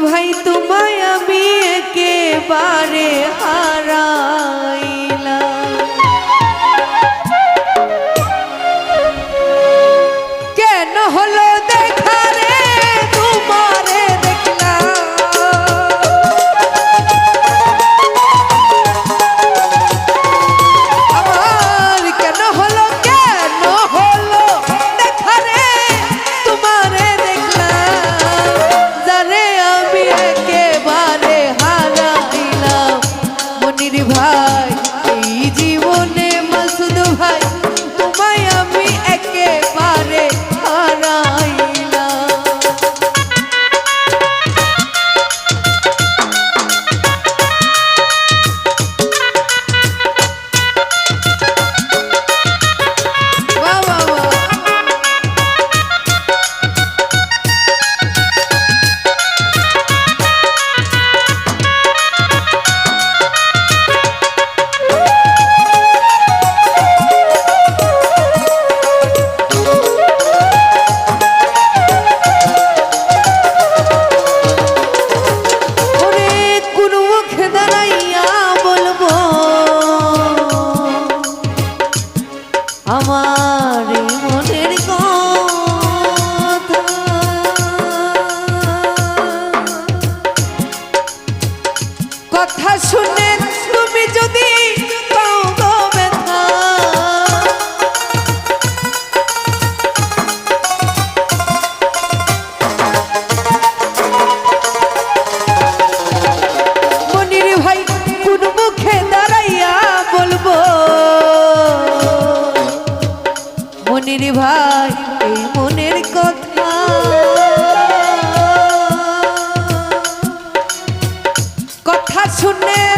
ভাই তোমায় আমি একেবারে হারা ভাই। কথা শুনে তুমি যদি শুনে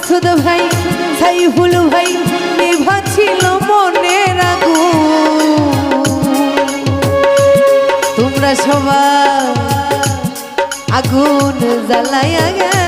মাসুদ ভাই সাইফুল ভাই নিভা ছিল মনে রাখু তোমরা সবাই আগুন জ্বালাইয়া গেল।